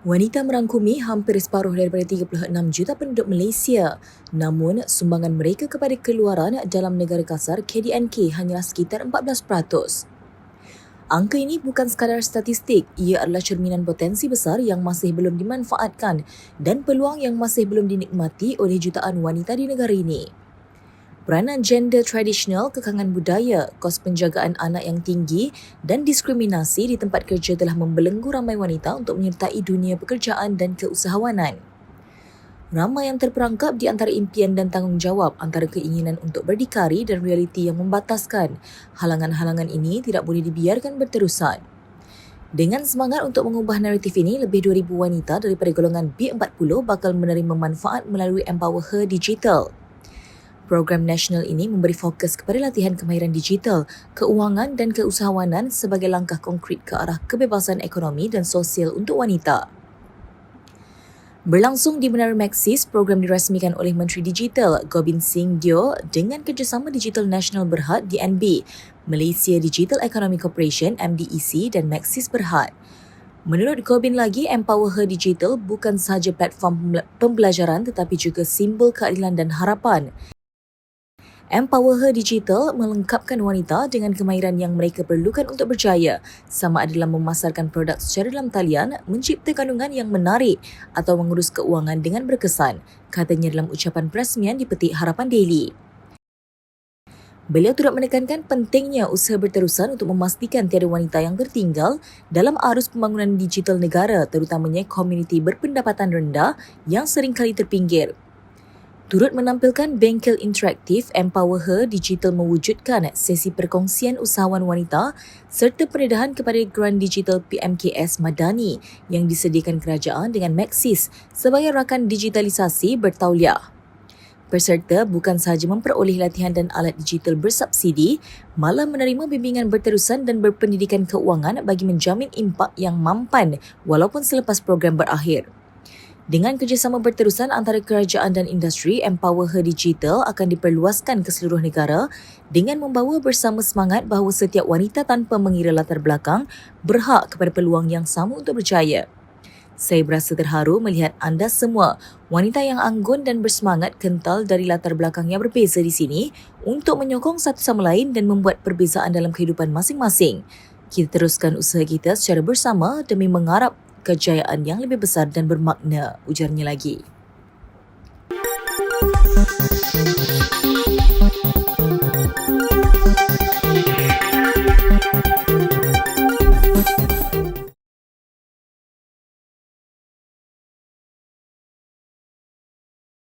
Wanita merangkumi hampir separuh daripada 36 juta penduduk Malaysia. Namun, sumbangan mereka kepada keluaran dalam negara kasar KDNK hanyalah sekitar 14%. Angka ini bukan sekadar statistik, ia adalah cerminan potensi besar yang masih belum dimanfaatkan dan peluang yang masih belum dinikmati oleh jutaan wanita di negara ini. Peranan gender tradisional, kekangan budaya, kos penjagaan anak yang tinggi dan diskriminasi di tempat kerja telah membelenggu ramai wanita untuk menyertai dunia pekerjaan dan keusahawanan. Ramai yang terperangkap di antara impian dan tanggungjawab antara keinginan untuk berdikari dan realiti yang membataskan. Halangan-halangan ini tidak boleh dibiarkan berterusan. Dengan semangat untuk mengubah naratif ini, lebih 2,000 wanita daripada golongan B40 bakal menerima manfaat melalui Empower Her Digital. Program nasional ini memberi fokus kepada latihan kemahiran digital, keuangan dan keusahawanan sebagai langkah konkret ke arah kebebasan ekonomi dan sosial untuk wanita. Berlangsung di Menara Maxis, program dirasmikan oleh Menteri Digital Gobind Singh Dio dengan kerjasama Digital Nasional Berhad DNB, Malaysia Digital Economy Corporation MDEC dan Maxis Berhad. Menurut Gobind lagi, Empower Her Digital bukan sahaja platform pembelajaran tetapi juga simbol keadilan dan harapan. Empower Her Digital melengkapkan wanita dengan kemahiran yang mereka perlukan untuk berjaya, sama ada dalam memasarkan produk secara dalam talian, mencipta kandungan yang menarik atau mengurus keuangan dengan berkesan, katanya dalam ucapan peresmian di Petik Harapan Daily. Beliau turut menekankan pentingnya usaha berterusan untuk memastikan tiada wanita yang tertinggal dalam arus pembangunan digital negara terutamanya komuniti berpendapatan rendah yang seringkali terpinggir. Turut menampilkan bengkel interaktif Empower Her Digital mewujudkan sesi perkongsian usahawan wanita serta peredahan kepada Grant Digital PMKS Madani yang disediakan kerajaan dengan Maxis sebagai rakan digitalisasi bertauliah. Peserta bukan sahaja memperoleh latihan dan alat digital bersubsidi, malah menerima bimbingan berterusan dan berpendidikan keuangan bagi menjamin impak yang mampan walaupun selepas program berakhir. Dengan kerjasama berterusan antara kerajaan dan industri, Empower Her Digital akan diperluaskan ke seluruh negara dengan membawa bersama semangat bahawa setiap wanita tanpa mengira latar belakang berhak kepada peluang yang sama untuk berjaya. Saya berasa terharu melihat anda semua, wanita yang anggun dan bersemangat kental dari latar belakang yang berbeza di sini untuk menyokong satu sama lain dan membuat perbezaan dalam kehidupan masing-masing. Kita teruskan usaha kita secara bersama demi mengharap kejayaan yang lebih besar dan bermakna, ujarnya lagi.